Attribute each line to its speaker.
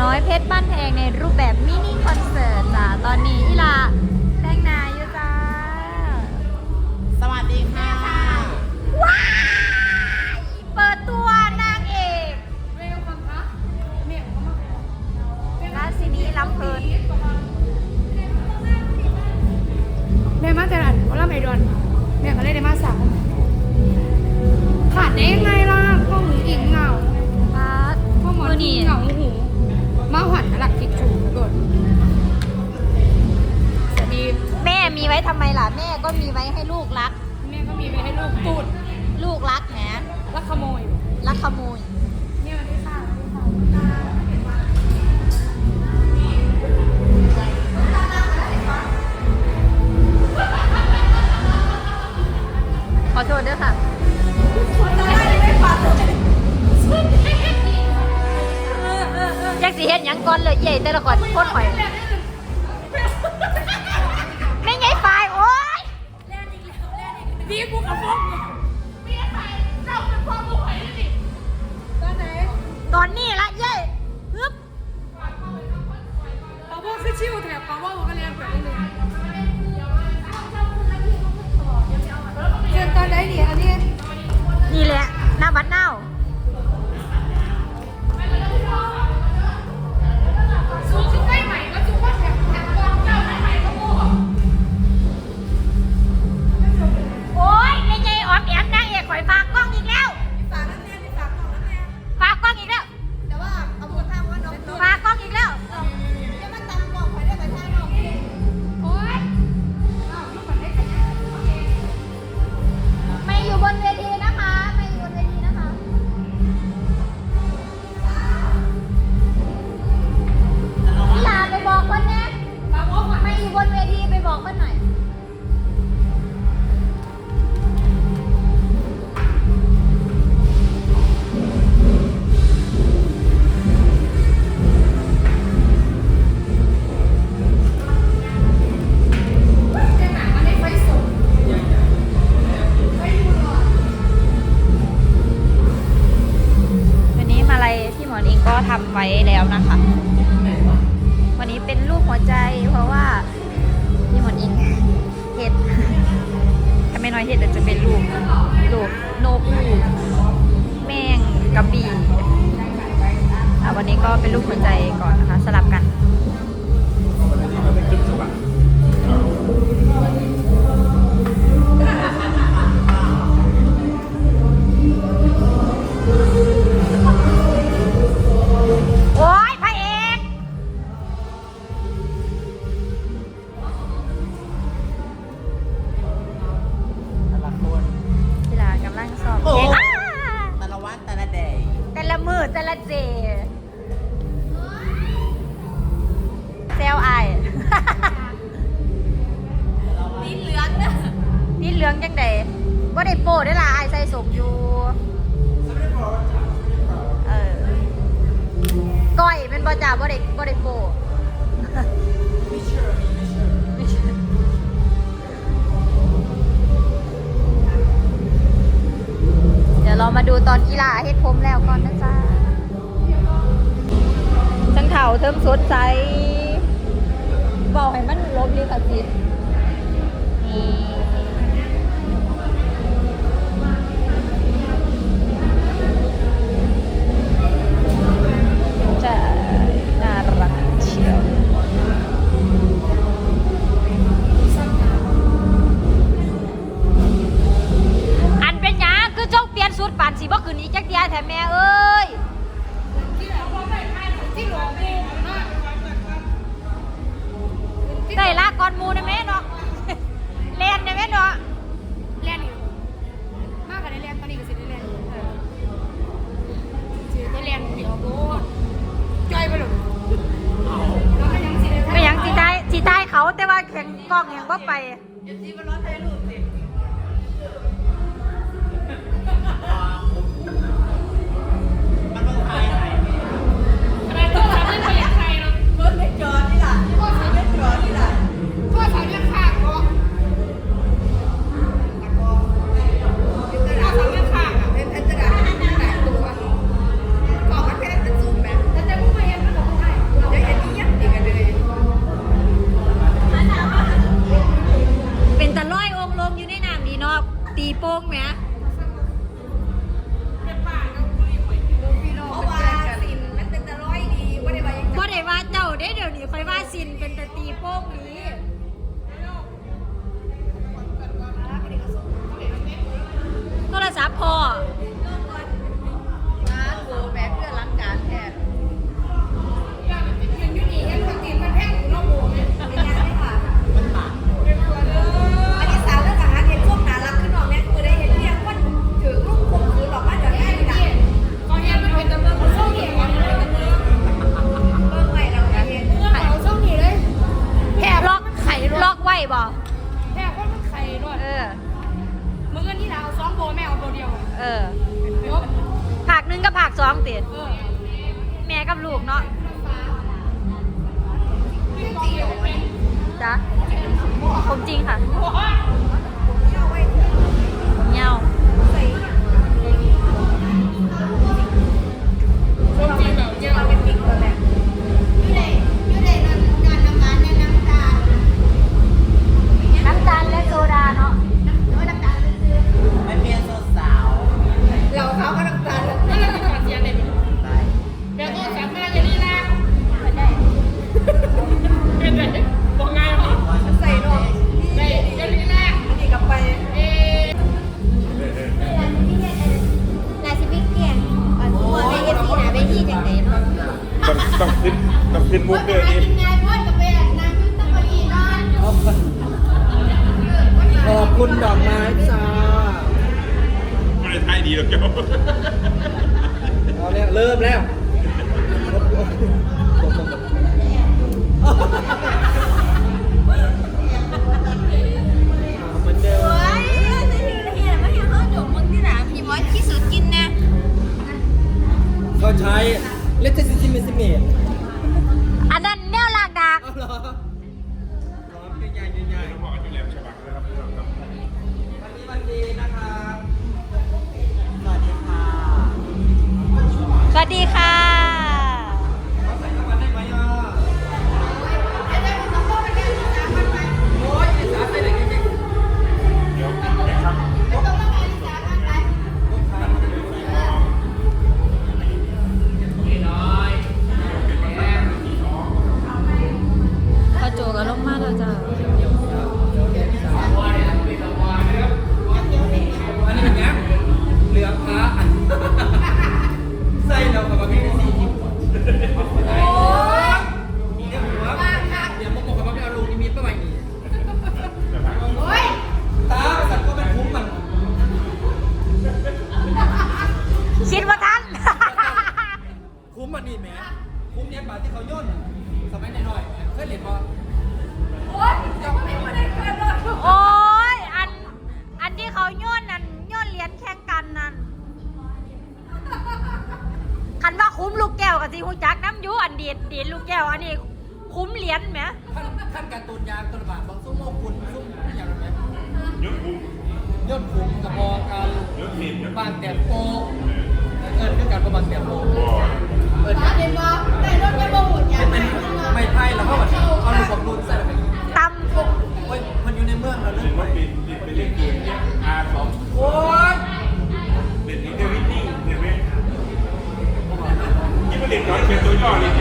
Speaker 1: น้อยเพชรบ้านแพงในรูปแบบมินิคอนเสิร์ตจ้ะตอนนี้อิลา ทำไมล่ะแม่ก็มีไว้ให้ลูกรัก
Speaker 2: แม่ก็มีไว้ให้ลูกตูด
Speaker 1: ลูกรักนะ
Speaker 2: แล้วขโมย
Speaker 1: รักขโมย
Speaker 2: นี่ยมันไม่ทาม
Speaker 1: ขอโทษด้วยค่ะ แจ็คสีเห็นยังก้อนเลยใหญ่แต่ละก่อนโคตรหอย ล้
Speaker 2: วนะคะ
Speaker 1: วันนี้เป็น
Speaker 2: รู
Speaker 1: ปหัวใจเพราะว่าพี่หมอนอิงเห็ดถ้าไม่น้อยเห็ดจะเป็นรูปรูปโนกูแมงกระบี่วันนี้ก็เป็นรูปหัวใจก่อนนะคะสลับกัน เห
Speaker 3: ลื
Speaker 1: อง
Speaker 3: ยั
Speaker 2: ง
Speaker 1: ไดบ่ได้โป้ได้ล่ะไอ้ายใส่สมอยู่ เออ ก้อยเป็นบ่จ่าบ่ได้บ่ได้โป้เดี๋ยวเรามาดูตอนกีฬาเฮ็ดรมแล้วก่อนนะจ๊ะจังเถ่าเทิมสดใจบอกให้มันลบลิขสิทธิ์ กล้องยังบ่ไปเอ
Speaker 2: ฟซีมันร้ไทยรูปสิ
Speaker 1: ไก่บ่แม่คนมันไข่
Speaker 2: ด้วยเออมือเงินที่เราสองโบแม่
Speaker 1: เอาโบ
Speaker 2: เดียวเอ
Speaker 1: อผักหนึ่งกับผั
Speaker 2: กสอง
Speaker 1: ติด
Speaker 2: เออแม่กับ
Speaker 1: ลูกเนาะจ้ะผมจริงค่ะ
Speaker 4: ต้องต้องขึ้นต้องขึ้นมุกด้วยนี่
Speaker 3: ขอบคุณดอกไม้จ้า
Speaker 4: ไม่ได้ท้ายดีหรอกเจ้า
Speaker 3: เอาแล้วเริ่มแล้ว
Speaker 1: วั
Speaker 3: สดีค่ะ มมันนี่แหมคุ้มเนี่ยป่าที่เขาย่นสมัยหน่อยๆเคยเห็นป่ะ
Speaker 1: โอ้ยอัน อันที่เขาโย่นนั่นโย่นเหรียญแข่งกันนั่นคันว่าคุ้มลูกแก้วกับสิหูจักน้ำอยูอันดีดดีดลูกแก้วอันนี้คุ้มเหรียญไหม
Speaker 3: ขั้นขั้นการตูนยางตัวบาทบางซุ้มโมกุลซุ้มอย่างไร
Speaker 4: ยกคุ้ม
Speaker 3: ย่นคุ้มกระบอกกัน
Speaker 4: ยกทีมยก
Speaker 3: บางแต่โปเอิญด้วยกันประมาณแต่โป
Speaker 4: บ อ
Speaker 3: เอิญไม่ไพ่แล้วก็แบบเอาลูกบอลลูนใส่ไป
Speaker 1: ต
Speaker 3: โอ้ยมันอยู่ในเมืองเรา
Speaker 4: เห็
Speaker 3: เล่
Speaker 4: น
Speaker 3: น
Speaker 4: ว่าปิดปิดไปเล่นเกมเนี่ยอาสอง
Speaker 3: โอ้ย
Speaker 4: เป็นอินเทอร์วิตติ้งเห็นไหมที่ประเด็นน้อยเป็นตัวย่อเลย